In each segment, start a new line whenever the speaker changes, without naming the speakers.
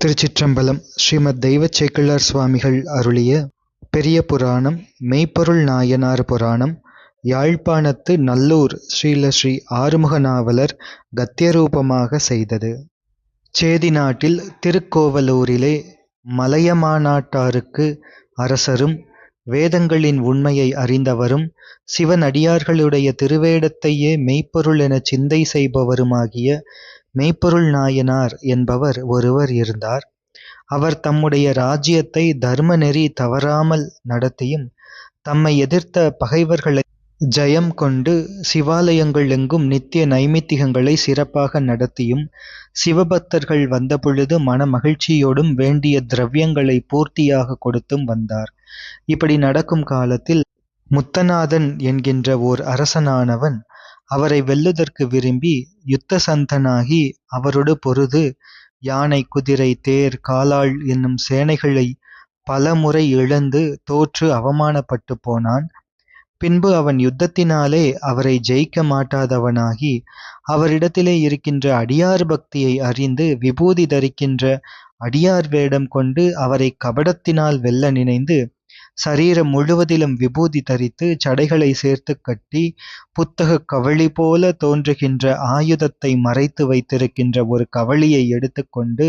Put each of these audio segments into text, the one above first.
திருச்சிற்றம்பலம் ஸ்ரீமத் தெய்வச் சேக்கிழார் சுவாமிகள் அருளிய பெரிய புராணம் மெய்ப்பொருள் நாயனார் புராணம் யாழ்ப்பாணத்து நல்லூர் ஸ்ரீல ஸ்ரீ ஆறுமுக நாவலர் கத்தியரூபமாக செய்தது. சேதி நாட்டில் திருக்கோவலூரிலே மலையமானாட்டாருக்கு அரசரும் வேதங்களின் உண்மையை அறிந்தவரும் சிவனடியார்களுடைய திருவேடத்தையே மெய்ப்பொருள் என சிந்தை செய்பவருமாகிய மெய்ப்பொருள் நாயனார் என்பவர் ஒருவர் இருந்தார். அவர் தம்முடைய ராஜ்யத்தை தர்ம நெறி தவறாமல் நடத்தியும் தம்மை எதிர்த்த பகைவர்களை ஜயம் கொண்டு சிவாலயங்கள் எங்கும் நித்திய நைமித்திகங்களை சிறப்பாக நடத்தியும் சிவபக்தர்கள் வந்தபொழுது மன மகிழ்ச்சியோடும் வேண்டிய திரவியங்களை பூர்த்தியாக கொடுத்தும் வந்தார். இப்படி நடக்கும் காலத்தில் முத்தநாதன் என்கின்ற ஓர் அரசனானவன் அவரை வெல்லுதற்கு விரும்பி யுத்த சந்தனாகி அவரொடு பொருது யானை குதிரை தேர் காலாள் என்னும் சேனைகளை பலமுறை இழந்து தோற்று அவமானப்பட்டுப் போனான். பின்பு அவன் யுத்தத்தினாலே அவரை ஜெயிக்க மாட்டாதவனாகி அவரிடத்திலே இருக்கின்ற அடியார் பக்தியை அறிந்து விபூதி தரிக்கின்ற அடியார் வேடம் கொண்டு அவரை கபடத்தினால் வெல்ல நினைந்து சரீரம் முழுவதிலும் விபூதி தரித்து சடைகளை சேர்த்துக் கட்டி புத்தகக் கவளி போல தோன்றுகின்ற ஆயுதத்தை மறைத்து வைத்திருக்கின்ற ஒரு கவளியை எடுத்துக்கொண்டு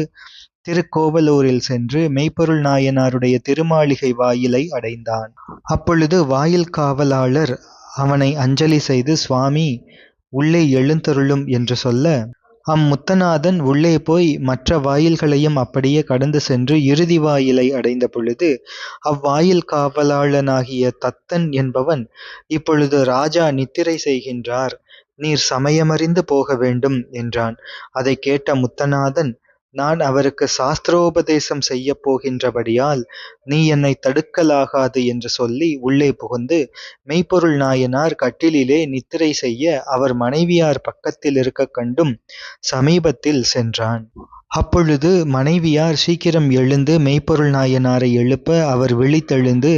திருக்கோவலூரில் சென்று மெய்ப்பொருள் நாயனாருடைய திருமாளிகை வாயிலை அடைந்தான். அப்பொழுது வாயில் காவலாளர் அவனை அஞ்சலி செய்து சுவாமி உள்ளே எழுந்தருளும் என்று சொல்ல அம்முத்தநாதன் உள்ளே போய் மற்ற வாயில்களையும் அப்படியே கடந்து சென்று இறுதி வாயிலை அடைந்த பொழுது அவ்வாயில் காவலாளனாகிய தத்தன் என்பவன் இப்பொழுது ராஜா நித்திரை செய்கின்றார் நீர் சமயமறிந்து போக வேண்டும் என்றான். அதைக் கேட்ட முத்தநாதன் நான் அவருக்கு சாஸ்திரோபதேசம் செய்யப் போகின்றபடியால் நீ என்னை தடுக்கலாகாது என்று சொல்லி உள்ளே புகுந்து மெய்ப்பொருள் நாயனார் கட்டிலிலே நித்திரை செய்ய அவர் மனைவியார் பக்கத்தில் இருக்க கண்டும் சமீபத்தில் சென்றான். அப்பொழுது மனைவியார் சீக்கிரம் எழுந்து மெய்ப்பொருள் நாயனாரை எழுப்ப அவர் விழித்தெழுந்து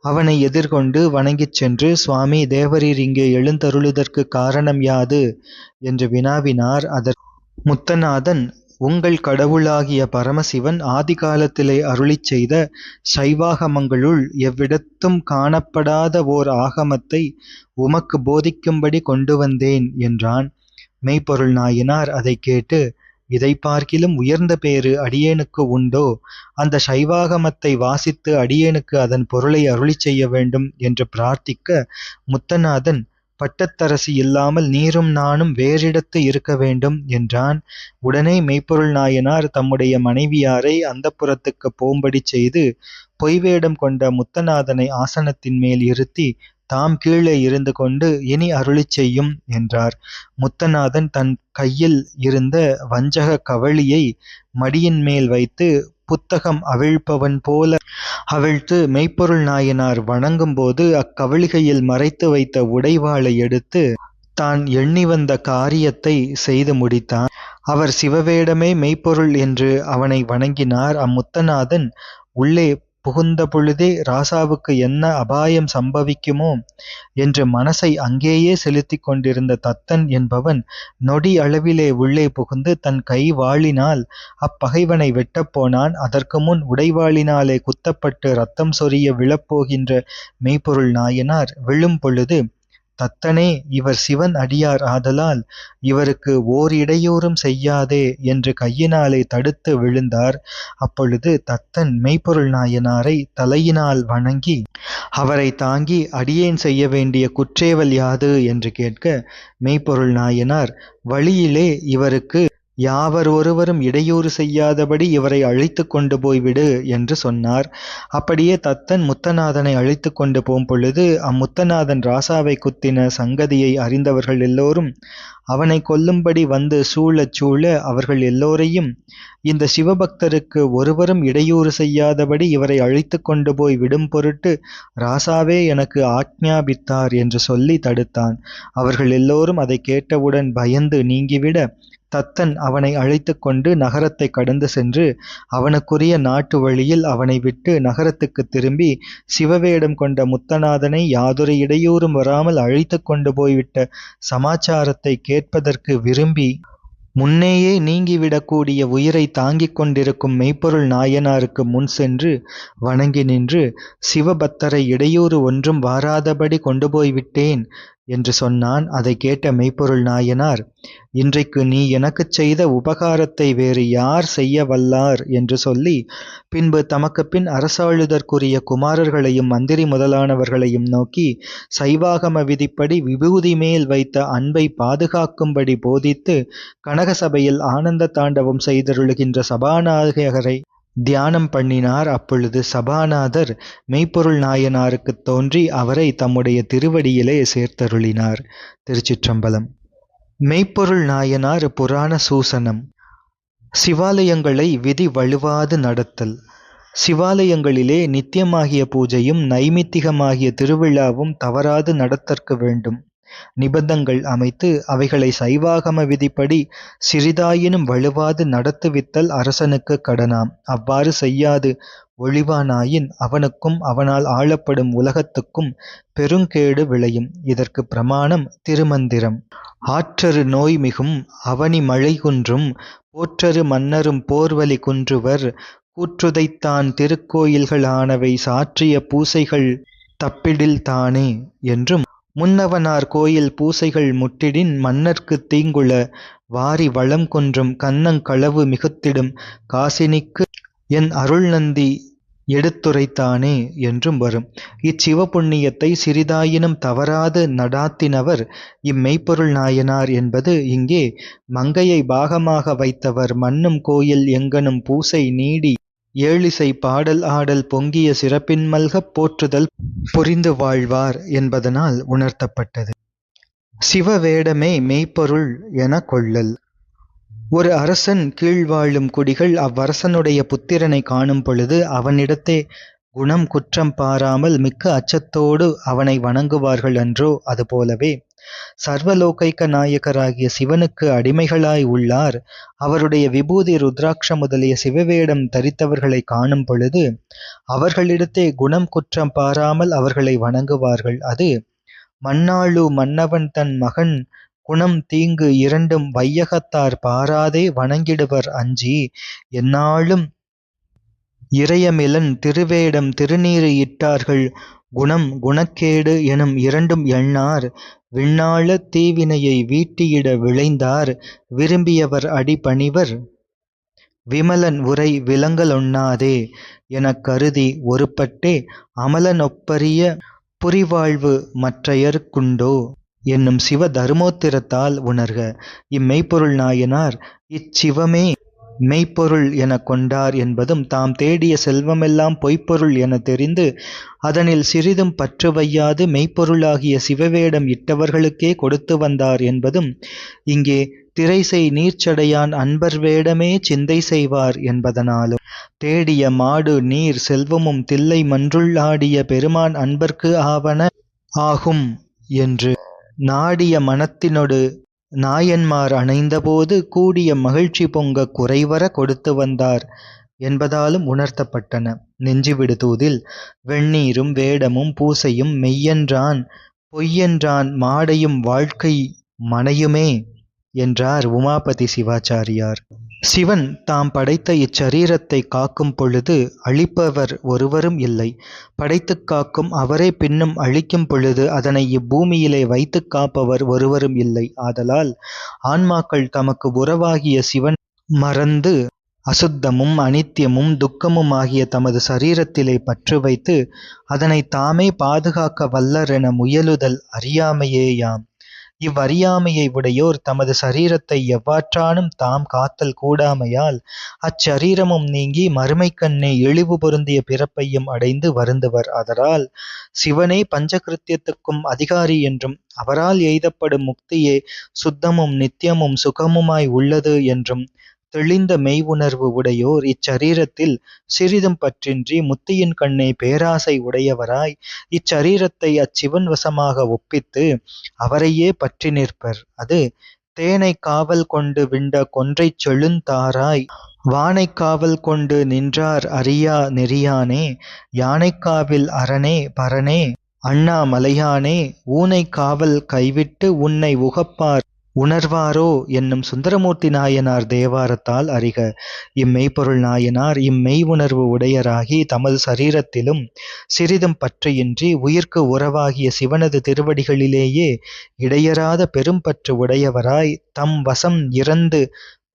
அவனை எதிர்கொண்டு வணங்கிச் சென்று சுவாமி தேவரீர் இங்கே எழுந்தருளுதற்குக் காரணம் யாது? என்று வினாவினார். அதற்கு முத்தநாதன் உங்கள் கடவுளாகிய பரமசிவன் ஆதிகாலத்திலே அருளிச் செய்த சைவாகமங்களுள் எவ்விடத்தும் காணப்படாத ஓர் ஆகமத்தை உமக்கு போதிக்கும்படி கொண்டு வந்தேன் என்றான். மெய்ப்பொருள் நாயனார் அதைக் கேட்டு இதை பார்க்கிலும் உயர்ந்த பேறு அடியேனுக்கு உண்டோ? அந்த சைவாகமத்தை வாசித்து அடியேனுக்கு அதன் பொருளை அருளிச் செய்ய வேண்டும் என்று பிரார்த்திக்க முத்தநாதன் பட்டத்தரசி இல்லாமல் நீரும் நானும் வேறிடத்து இருக்க வேண்டும் என்றான். உடனே மெய்ப்பொருள் நாயனார் தம்முடைய மனைவியாரை அந்தப்புரத்துக்குப் போம்படி செய்து பொய்வேடம் கொண்ட முத்தநாதனை ஆசனத்தின் மேல் இருத்தி தாம் கீழே இருந்து கொண்டு இனி அருளி செய்யும் என்றார். முத்தநாதன் தன் கையில் இருந்த வஞ்சக கவளியை மடியின் மேல் வைத்து புத்தகம் அவிழ்ப்பவன் போல அவிழ்த்து மெய்ப்பொருள் நாயனார் வணங்கும்போது அக்கவழிகையில் மறைத்து வைத்த உடைவாளை எடுத்து தான் எண்ணி வந்த காரியத்தை செய்து முடித்தான். அவர் சிவவேடமே மெய்ப்பொருள் என்று அவனை வணங்கினார். அம்முத்தநாதன் உள்ளே புகுந்த பொழுதே ராசாவுக்கு என்ன அபாயம் சம்பவிக்குமோ என்று மனசை அங்கேயே செலுத்திக் கொண்டிருந்த தத்தன் என்பவன் நொடி அளவிலே உள்ளே புகுந்து தன் கை வாளினால் அப்பகைவனை வெட்டப்போனான் அதற்கு முன் உடைவாளினாலே குத்தப்பட்டு ரத்தம் சொரிய விழப்போகின்ற மெய்ப்பொருள் நாயனார் விழும் பொழுது தத்தனே இவர் சிவன் அடியார் ஆதலால் இவருக்கு ஓர் இடையூறும் செய்யாதே என்று கையினாலே தடுத்து விழுந்தார். அப்பொழுது தத்தன் மெய்ப்பொருள் நாயனாரை தலையினால் வணங்கி அவரை தாங்கி அடியேன் செய்ய வேண்டிய குற்றேவல் யாது? என்று கேட்க மெய்ப்பொருள் நாயனார் வழியிலே இவருக்கு யாவர் ஒருவரும் இடையூறு செய்யாதபடி இவரை அழைத்து கொண்டு போய் விடு என்று சொன்னார். அப்படியே தத்தன் முத்தநாதனை அழைத்து கொண்டு போம்பொழுது அம்முத்தநாதன் ராசாவைக் குத்தின சங்கதியை அறிந்தவர்கள் எல்லோரும் அவனைக் கொல்லும்படி வந்து சூழச் சூழ அவர்கள் எல்லோரையும் இந்த சிவபக்தருக்கு ஒருவரும் இடையூறு செய்யாதபடி இவரை அழைத்து கொண்டு போய் விடும் பொருட்டு ராசாவே எனக்கு ஆக்ஞாபித்தார் என்று சொல்லி தடுத்தான். அவர்கள் எல்லோரும் அதைக் கேட்டவுடன் பயந்து நீங்கிவிட தத்தன் அவனை அழைத்துக்கொண்டு நகரத்தைக் கடந்து சென்று அவனுக்குரிய நாட்டு வழியில் அவனை விட்டு நகரத்துக்குத் திரும்பி சிவவேடம் கொண்ட முத்தநாதனை யாதொரு இடையூறும் வராமல் அழைத்து கொண்டு போய்விட்ட சமாச்சாரத்தை கேட்பதற்கு விரும்பி முன்னேயே நீங்கிவிடக்கூடிய உயிரை தாங்கிக் கொண்டிருக்கும் மெய்ப்பொருள் நாயனாருக்கு முன் சென்று வணங்கி நின்று சிவபத்தரை இடையூறு ஒன்றும் வாராதபடி கொண்டு போய்விட்டேன். என்று சொன்னான். அதைக் கேட்ட மெய்ப்பொருள் நாயனார் இன்றைக்கு நீ எனக்குச் செய்த உபகாரத்தை வேறு யார் செய்ய வல்லார்? என்று சொல்லி பின்பு தமக்கு பின் அரசாளுதற்குரிய குமாரர்களையும் மந்திரி முதலானவர்களையும் நோக்கி சைவாகம விதிப்படி விபூதி மேல் வைத்த அன்பை பாதுகாக்கும்படி போதித்து கனகசபையில் ஆனந்த தாண்டவம் செய்தருளுகின்ற சபாநாயகரை தியானம் பண்ணினார். அப்பொழுது சபாநாதர் மெய்ப்பொருள் நாயனாருக்குத் தோன்றி அவரை தம்முடைய திருவடியிலே சேர்த்தருளினார். திருச்சிற்றம்பலம். மெய்ப்பொருள் நாயனார் புராண சூசனம். சிவாலயங்களை விதி வழுவாது நடத்தல். சிவாலயங்களிலே நித்தியமாகிய பூஜையும் நைமித்திகமாகிய திருவிழாவும் தவறாது நடத்தற்க வேண்டும். நிபந்தங்கள் அமைத்து அவைகளை சைவாகம விதிப்படி சிறிதாயினும் வழுவாது நடத்துவித்தல் அரசனுக்கு கடனாம். அவ்வாறு செய்யாது. ஒழிவானாயின் அவனுக்கும் அவனால் ஆளப்படும் உலகத்துக்கும் பெருங்கேடு விளையும். இதற்கு பிரமாணம் திருமந்திரம். ஆற்றரு நோய் மிகும் அவனி மழை குன்றும் போற்றரு மன்னரும் போர்வலி குன்றுவர் கூற்றுதைத்தான் திருக்கோயில்களானவை சாற்றிய பூசைகள் தப்பிடில் தானே என்றும் முன்னவனார் கோயில் பூசைகள் முட்டிடின் மன்னர்க்குத் தீங்குள வாரி வளம் குன்றும் கன்னங் களவு மிகுத்திடும் காசினிக்கு என் அருள் நந்தி எடுத்துரைத்தானே என்றும் வரும். இச்சிவபுண்ணியத்தை சிறிதாயினும் தவறாது நடாத்தினவர் இம்மெய்ப்பொருள் நாயனார் என்பது இங்கே மங்கையை பாகமாக வைத்தவர் மன்னும் கோயில் எங்கனும் பூசை நீடி ஏழிசை பாடல் ஆடல் பொங்கிய சிறப்பின்மல்கப் போற்றுதல் புரிந்து வாழ்வார் என்பதனால் உணர்த்தப்பட்டது. சிவ வேடமே மெய்ப்பொருள் என கொள்ளல். ஒரு அரசன் கீழ் வாழும் குடிகள் அவ்வரசனுடைய புத்திரனை காணும் பொழுது அவனிடத்தே குணம் குற்றம் பாராமல் மிக்க அச்சத்தோடு அவனை வணங்குவார்கள் அன்றோ அதுபோலவே சர்வலோகைக்க நாயகராகிய சிவனுக்கு அடிமைகளாய் உள்ளார். அவருடைய விபூதி ருத்ராட்ச முதலிய சிவவேடம் தரித்தவர்களை காணும் பொழுது அவர்களிடத்தே குணம் குற்றம் பாராமல் அவர்களை வணங்குவார்கள். அது மண்ணாளு மன்னவன் தன் மகன் குணம் தீங்கு இரண்டும் வையகத்தார் பாராதே வணங்கிடுவர் அஞ்சி எந்நாளும் இறையமிலன் திருவேடம் திருநீறு இட்டார்கள் குணம் குணக்கேடு எனும் இரண்டும் எண்ணார். விண்ணாள தீவினையை வீட்டியிட விளைந்தார் விரும்பியவர் அடிபணிவர் விமலன் உரை விலங்கலொண்ணாதே எனக் கருதி ஒருபட்டே அமலனொப்பரிய புரிவாழ்வு மற்றையர்க்குண்டோ என்னும் சிவ தருமோத்திரத்தால் உணர்க. இம்மெய்ப்பொருள் நாயனார். இச்சிவமே மெய்ப்பொருள் எனக் கொண்டார் என்பதும் தாம் தேடிய செல்வமெல்லாம் பொய்ப்பொருள் என தெரிந்து அதனில் சிறிதும் பற்று வையாது மெய்ப்பொருளாகிய சிவவேடம் இட்டவர்களுக்கே கொடுத்து வந்தார் என்பதும் இங்கே திரைசெய் நீர்ச்சடையான் அன்பர் வேடமே சிந்தை செய்வார் என்பதனாலும் தேடிய மாடு நீர் செல்வமும் தில்லை மன்றுள் ஆடிய பெருமான் அன்பர்க்கு ஆவன ஆகும் என்று நாடிய மனத்தினொடு நாயன்மார் அணைந்தபோது கூடிய மகிழ்ச்சி பொங்க குறைவர கொடுத்து வந்தார் என்பதாலும் உணர்த்தப்பட்டன. நெஞ்சுவிடுதூதில் வெந்நீரும் வேடமும் பூசையும் மெய்யென்றான் பொய்யென்றான் மாடையும் வாழ்க்கை மனையுமே என்றார் உமாபதி சிவாச்சாரியார். சிவன் தாம் படைத்த இச்சரீரத்தை காக்கும் பொழுது அழிப்பவர் ஒருவரும் இல்லை. படைத்துக் காக்கும் அவரே பின்னும் அழிக்கும் பொழுது அதனை இப்பூமியிலே வைத்துக் காப்பவர் ஒருவரும் இல்லை. ஆதலால் ஆன்மாக்கள் தமக்கு உறவாகிய சிவன் மறந்து அசுத்தமும் அனித்தியமும் துக்கமுமாகிய தமது சரீரத்திலே பற்று வைத்து அதனை தாமே பாதுகாக்க வல்லரென முயலுதல் அறியாமையேயாம். இவ்வறியாமையை உடையோர் தமது சரீரத்தை எவ்வாற்றானும் தாம் காத்தல் கூடாமையால் அச்சரீரமும் நீங்கி மறுமைக்கண்ணே இழிவு பொருந்திய பிறப்பையும் அடைந்து வருந்துவர். அதரால் சிவனே பஞ்சகிருத்தியத்துக்கும் அதிகாரி என்றும் அவரால் எய்தப்படும் முக்தியே சுத்தமும் நித்தியமும் சுகமுமாய் உள்ளது என்றும் தெளிந்த மெய் உணர்வு உடையோர் இச்சரீரத்தில் சிறிதும் பற்றின்றி முத்தியின் கண்ணே பேராசை உடையவராய் இச்சரீரத்தை அச்சிவன் வசமாக ஒப்பித்து அவரையே பற்றி நிற்பர். அது தேனை காவல் கொண்டு விண்ட கொன்றைச் செழுந்தாராய் வானை காவல் கொண்டு நின்றார் அறியா நெறியானே யானைக்காவில் அரணே பரனே அண்ணா மலையானே ஊனைக் காவல் கைவிட்டு உன்னை உகப்பார். உணர்வாரோ? என்னும் சுந்தரமூர்த்தி நாயனார் தேவாரத்தால் அறிக. இம்மெய்ப்பொருள் நாயனார் இம்மெய் உணர்வு உடையராகி தமது சரீரத்திலும் சிறிதும் பற்றையின்றி உயிர்க்கு உறவாகிய சிவனது திருவடிகளிலேயே இடையறாத பெரும்பற்று உடையவராய் தம் வசம் இறந்து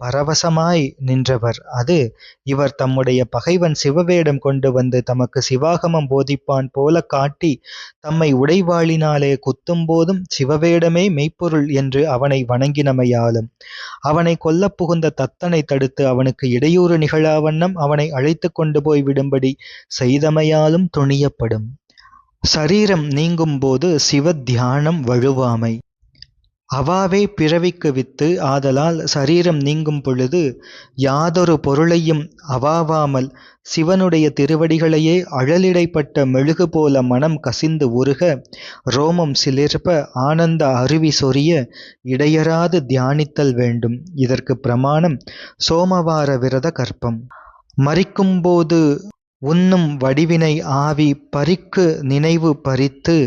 பரவசமாய் நின்றவர். அது இவர் தம்முடைய பகைவன் சிவவேடம் கொண்டு வந்து தமக்கு சிவாகமம் போதிப்பான் போல காட்டி தம்மை உடைவாளினாலே குத்தும்போதும் சிவவேடமே மெய்ப்பொருள் என்று அவனை வணங்கினமையாலும். அவனை கொல்ல புகுந்த தத்தனை தடுத்து அவனுக்கு இடையூறு நிகழாவண்ணம் அவனை அழைத்துக் கொண்டு போய் விடும்படி செய்தமையாலும் துணியப்படும். சரீரம் நீங்கும்போது சிவத்தியானம் வழுவாமை. அவாவே பிறவிக்கு வித்து ஆதலால் சரீரம் நீங்கும் பொழுது யாதொரு பொருளையும் அவாவாமல் சிவனுடைய திருவடிகளையே அழலிடைப்பட்ட மெழுகு போல மனம் கசிந்து உருக ரோமம் சிலிர்ப்ப ஆனந்த அருவி சொரிய இடையறாது தியானித்தல் வேண்டும். இதற்கு பிரமாணம் சோமவார விரத கற்பம். மறிக்கும்போது உண்ணும் வடிவினை ஆவி பறிக்கு நினைவு பறித்து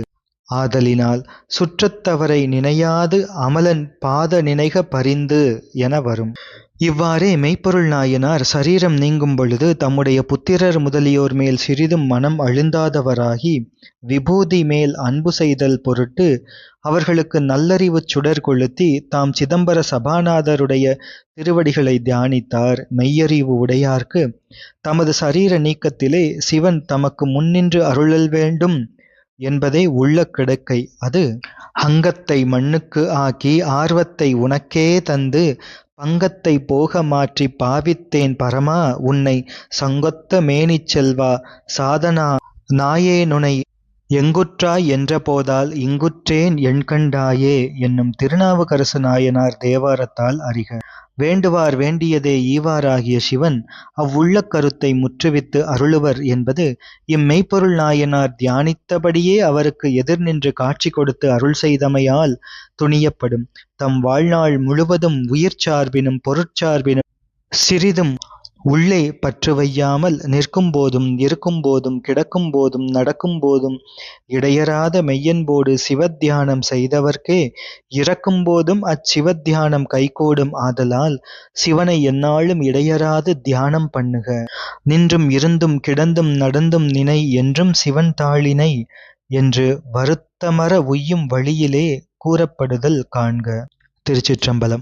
ஆதலினால் சுற்றத்தவரை நினையாது அமலன் பாத நினைக பரிந்து என வரும். இவ்வாறே மெய்ப்பொருள் நாயனார் சரீரம் நீங்கும் பொழுது தம்முடைய புத்திரர் முதலியோர் மேல் சிறிதும் மனம் அழுந்தாதவராகி விபூதி மேல் அன்பு செய்தல் பொருட்டு அவர்களுக்கு நல்லறிவு சுடர் கொளுத்தி தாம் சிதம்பர சபாநாதருடைய திருவடிகளை தியானித்தார். மெய்யறிவு உடையார்க்கு தமது சரீர நீக்கத்திலே சிவன் தமக்கு முன்னின்று அருளல் வேண்டும். என்பதே உள்ள கிடக்கை. அது அங்கத்தை மண்ணுக்கு ஆக்கி ஆர்வத்தை உனக்கே தந்து பங்கத்தை போக மாற்றி பாவித்தேன் பரமா உன்னை சங்கொத்த மேனிச் செல்வா சாதனா நாயேனுனை எங்குற்றாய் என்றபோதால் இங்குற்றேன் எண்கண்டாயே என்னும் திருநாவுக்கரசு நாயனார் தேவாரத்தால் அறிக. வேண்டுவார் வேண்டியதே ஈவாராகிய சிவன் அவ்வுள்ளக் கருத்தை முற்றுவித்து அருளுவர் என்பது இம்மெய்ப்பொருள் நாயனார் தியானித்தபடியே அவருக்கு எதிர் நின்று காட்சி கொடுத்து அருள் செய்தமையால் துணியப்படும். தம் வாழ்நாள் முழுவதும் உயிர் சார்பினும் பொருட்சார்பினும் சிறிதும் உள்ளே பற்று வையாமல் நிற்கும் போதும் இருக்கும் போதும் கிடக்கும்போதும் நடக்கும்போதும் இடையறாத மெய்யன்போடு சிவத்தியானம் செய்தவர்க்கே இறக்கும் போதும் அச்சிவத்தியானம் கைகூடும் ஆதலால் சிவனை எந்நாளும் இடையறாது தியானம் பண்ணுக. நின்றும் இருந்தும் கிடந்தும் நடந்தும் நினை என்றும் சிவன் தாளினை என்று வருத்தமற உய்யும் வழியிலே கூறப்படுதல் காண்க. திருச்சிற்றம்பலம்.